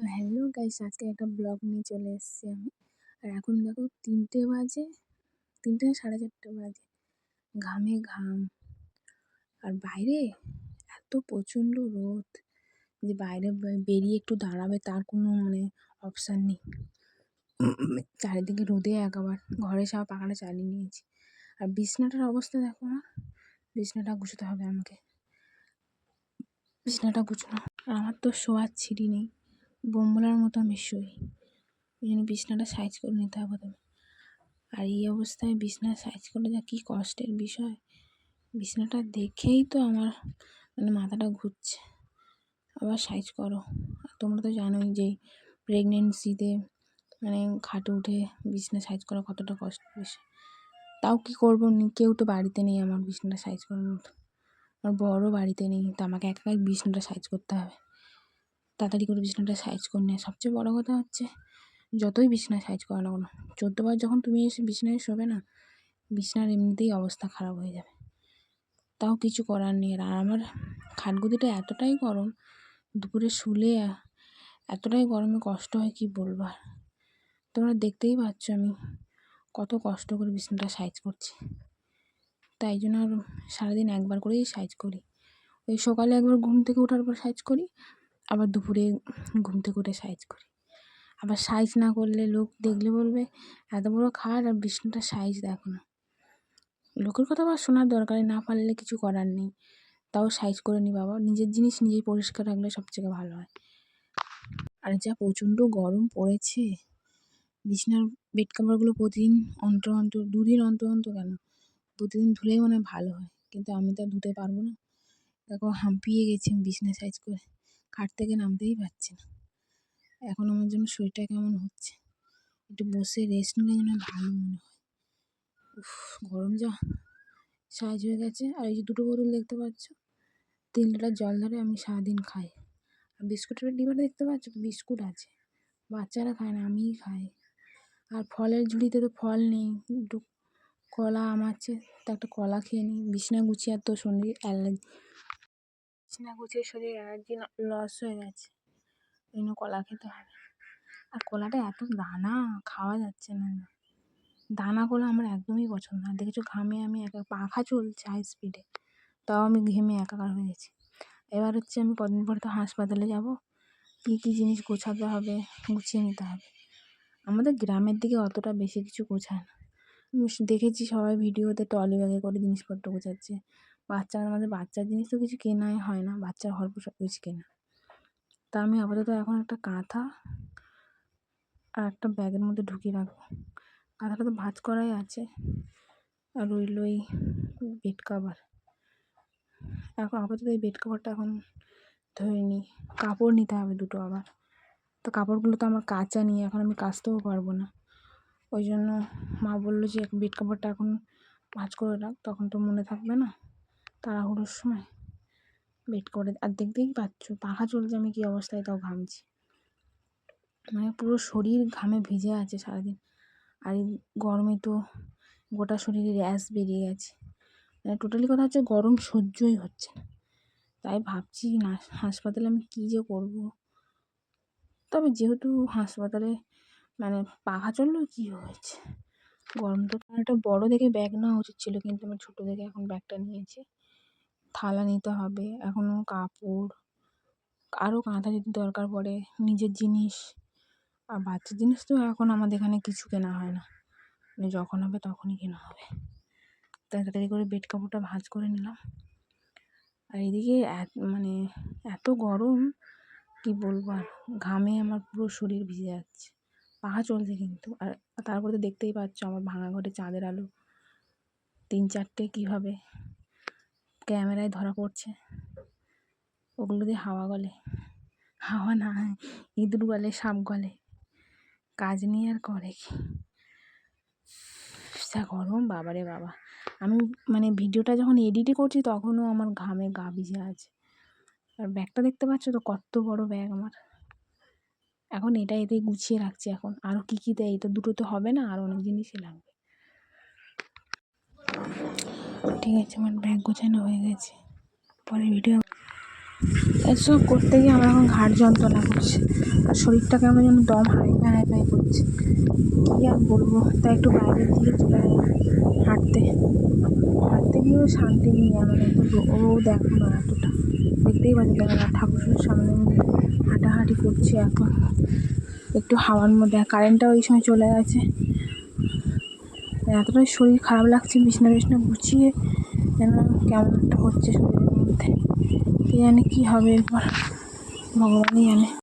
Hello guys আজকে একটা blog নিয়ে চলে এসেছি আমি। আর এখন দেখো তিনটে বাজে, তিনটে সাড়ে চারটে বাজে। ঘামে ঘাম। আর বাইরে এত প্রচণ্ড রোদ যে বাইরে বেরিয়ে একটু দাঁড়াবে তার কোনো মানে অপশান নেই। চারিদিকে রোদে একেবার, ঘরে সব পাখাটা চালিয়ে নিয়েছি। আর বিছনাটার অবস্থা দেখো না, বিছনাটা গুছোতে হবে আমাকে। বিছনাটা গুছানো। আর আমার তো শোয়ার ছিঁড়ি নেই। বোমবলার মতো আমি শুই। ওই জন্য বিছনাটা সাইজ করে নিতে হবে তবে। আর এই অবস্থায় বিছনা সাইজ করে যা কী কষ্টের বিষয়। বিছনাটা দেখেই তো আমার মানে মাথাটা ঘুরছে। আবার সাইজ করো। আর তোমরা তো জানোই যে প্রেগনেন্সিতে মানে খাটে উঠে বিছনা সাইজ করা কতটা কষ্ট বিষয়। তাও কী করব? কেউ তো বাড়িতে নেই আমার বিছনাটা সাইজ করার মতো। আমার বড় বাড়িতে নেই। তো আমাকে একাই বিছনাটা সাইজ করতে হবে। তাড়াতাড়ি করে বিছানাটা সাইজ করে নেয় সবচেয়ে বড়ো কথা হচ্ছে, যতই বিছানা সাইজ করো না কোনো চোদ্দোবার যখন তুমি এসে বিছানায় শোবে না, বিছানার এমনিতেই অবস্থা খারাপ হয়ে যাবে। তাও কিছু করার নেই। আর আমার খাটগদিটা এতটাই গরম, দুপুরে শুলে এতটাই গরমে কষ্ট হয়, কি বলব আর? তোমরা দেখতেই পাচ্ছ আমি কত কষ্ট করে বিছানাটা সাইজ করছি। তাই জন্য আর সারাদিন একবার করেই সাইজ করি। ওই সকালে একবার ঘুম থেকে ওঠার পর সাইজ করি আবার দুপুরে ঘুম থেকে উঠে সাইজ করি। আবার সাইজ না করলে লোক দেখলে বলবে, এত বড় খাট আর বিছনাটার সাইজ দেখো না। লোকের কথা আবার শোনার দরকারই, না পারলে কিছু করার নেই। তাও সাইজ করে নি বাবা। নিজের জিনিস নিজেই পরিষ্কার রাখলে সবথেকে ভালো হয়। আর যা প্রচণ্ড গরম পড়েছে। বিছানার বেড কাভারগুলো প্রতিদিন অন্তর অন্তর, দুদিন অন্তর অন্তর কেন? প্রতিদিন ধুলেই মনে হয় ভালো হয়। কিন্তু আমি তো ধুতে পারব না। দেখো হাঁপিয়ে গেছি বিছনা সাইজ করে। খাট থেকে নামতেই পারছি না। এখন আমার জন্য শরীরটা কেমন হচ্ছে? একটু বসে রেস্ট নিলে যেন ভালো মনে হয়। উফ, গরম যা। সাইজ হয়ে গেছে। আর এই যে দুটো বোতল দেখতে পাচ্ছ? তিন লিটার জল ধরে আমি সারাদিন খাই। আর বিস্কুটের ডিবাটা দেখতে পাচ্ছ? বিস্কুট আছে। বাচ্চারা খায় না, আমিই খাই। আর ফলের ঝুড়িতে তো ফল নেই। একটু কলা আম আছে, তা একটা কলা খেয়ে নিই। বিছনা গুছিয়ে আর তো শরীর অ্যালার্জি বিছনা গুছিয়ে শরীর অ্যালার্জি লস হয়ে গেছে। ওই জন্য কলা খেতে হবে। আর কলাটা এত দানা, খাওয়া যাচ্ছে না। দানা কলা আমার একদমই পছন্দ না। দেখেছ ঘামে আমি একা পাখা চলছে হাই স্পিডে তাও আমি ঘেমে একাকার হয়ে গেছি। এবার হচ্ছে আমি কদিন পরে তো হাসপাতালে যাব। কী কী জিনিস গোছাতে হবে, গুছিয়ে নিতে হবে। আমাদের গ্রামের দিকে অতটা বেশি কিছু গোছায় না। দেখেছি সবাই ভিডিওতে ট্রলি ব্যাগে করে জিনিসপত্র গোছাচ্ছে। বাচ্চারা আমাদের বাচ্চার জিনিস তো কিছু কেনাই হয় না, বাচ্চার অল্প সব কিছু কেনা। তা আমি আপাতত এখন একটা কাঁথা আর একটা ব্যাগের মধ্যে ঢুকিয়ে রাখব। কাঁথাটা তো ভাঁজ করাই আছে আর রইল ওই বেড কাভার এখন আপাতত এই বেড কাভারটা এখন ধরে নিই কাপড় নিতে হবে দুটো আবার। তো কাপড়গুলো তো আমার কাচা নিয়ে এখন আমি কাচতেও পারব না। ওই জন্য মা বলল যে বেড কাভারটা এখন ভাঁজ করে রাখ, তখন তো মনে থাকবে না। তাড়াহুড়োর সময় বেড করে আর দেখতেই পাচ্ছ, পাখা চলছে আমি কী অবস্থায় তাও ঘামছি। মানে পুরো শরীর ঘামে ভিজে আছে সারাদিন। আর এই গরমে তো গোটা শরীরে র্যাশ বেরিয়ে গেছে। মানে টোটালি কথা হচ্ছে গরম সহ্যই হচ্ছে না। তাই ভাবছি না, হাসপাতালে আমি কী যে করব? তবে যেহেতু হাসপাতালে মানে পাখা চললেও কী হয়েছে? গরম তো একটা বড় দেখে ব্যাগ নেওয়া উচিত ছিল, কিন্তু আমি ছোটো দেখে এখন ব্যাগটা নিয়েছি। থালা নিতে হবে এখনও কাপড় আরও কাঁথা যদি দরকার পড়ে, নিজের জিনিস। আর বাচ্চার জিনিস তো এখন আমাদের এখানে কিছু কেনা হয় না। মানে যখন হবে তখনই কেনা হবে। তাড়াতাড়ি করে বেড কাপড়টা ভাঁজ করে নিলাম। আর এদিকে মানে এত গরম, কী বলব আর, ঘামে আমার পুরো শরীর ভিজে যাচ্ছে। পাখা চলছে কিন্তু। আর তারপরে তো দেখতেই পাচ্ছ আমার ভাঙা ঘরে চাঁদের আলো। তিন চারটে কীভাবে ক্যামেরায় ধরা পড়ছে। ওগুলো দিয়ে হাওয়া গলে। হাওয়া না ইঁদুর গলে, সাপ গলে। কাজ নিয়ে আর করে কি? যা গরম, বাবারে বাবা। আমি মানে ভিডিওটা যখন এডিটই করছি, তখনও আমার ঘামে গা ভিজে আছে। আর ব্যাগটা দেখতে পাচ্ছ তো? কত বড় ব্যাগ আমার। এখন এটা এতেই গুছিয়ে রাখছি এখন। আরও কী কী দেয়? এটা দুটো তো হবে না? আর অনেক জিনিসই লাগবে। ঠিক আছে, আমার ব্যাগ গোছানো হয়ে গেছে। পরে ভিডিও এসব করতে গিয়ে আমার এখন ঘাড় যন্ত্রণা করছে। আর শরীরটা কেমন যেন দম হাইপাই হাইপাই করছে। কী আর বলব, তাই একটু বাইরের দিকে চলে হাঁটতে। হাঁটতে গিয়েও শান্তি নেই আমার একটু ও দেখো না এতটা। দেখতেই পাচ্ছি দেখো না, ঠাকুরের সামনে হাঁটাহাঁটি করছি এখন। একটু হাওয়ার মধ্যে কারেন্টটাও এই সময় চলে গেছে। এতটাই শরীর খারাপ লাগছে, বিছনা বিছনা গুছিয়ে যেন কেমন একটা হচ্ছে শরীরের মধ্যে। কে জানে কী হবে এরপর, ভগবানই জানে।